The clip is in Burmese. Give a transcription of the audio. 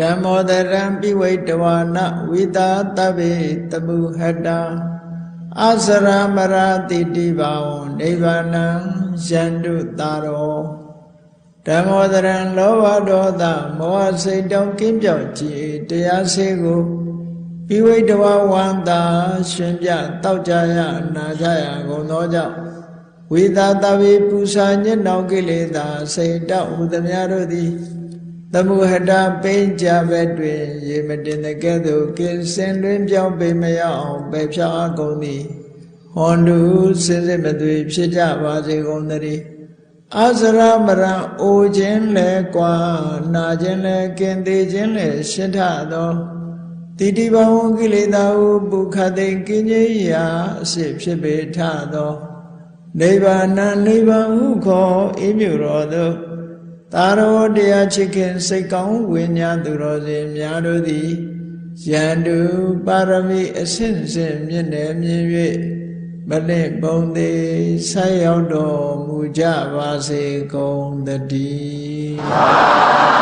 ဓမ္မောတရံပိဝိတဝါနဝိတာတဗ္ဗေတပုဟတံအစရမရတိတိဘာဝံနိဗ္ဗာနံယန္တုတာရောဓမ္မောတရံလောဘဒေါသမောဟစိတ်တောင်းကင်းပြောက်ကြည်တရားစေကိုပိဝိတဝါဝန္တာရှင်ပြတောက်ကြရနာကြရကုန်သောကြောင့်ဝိတာတဗေပူဇာညစ်နောင်ကိလေသာစိတ်တောက်ဟူသည်များတို့သည် သမုဟတာပိဉ္ကြဘက်တွင် ရေမတင်တဲ့ကဲ့သို့ကိစင်တွင်ပြောင်းပေမရအောင်ပယ်ဖြောင်းအကုန်သည်ဟွန်တုစင်စစ်မသွေဖြစ်ကြပါစေကုန်သတည်းအစရမရံအိုခြင်းလဲကွာနာခြင်းလဲကင်သေးခြင်းလဲရှင်းထသောတိတိဘဝကိလေသာဟုပုခတိကင်းကြီးရာအစစ်ဖြစ်ပေထသောနိဗ္ဗာန်နိဗ္ဗာန်ဟုခေါ်အေးမြူတော်သို့ သာရောတရားချစ်ခင်စိတ်ကောင်းဝိညာဉ်သူတော်စင်များတို့သည်ယန္တုပါရမီအစဉ်စဉ်မြင့်တယ်မြင်၍မလင့်ပုံသေးဆက်ရောက်တော်မူကြပါစေကုန်တည်း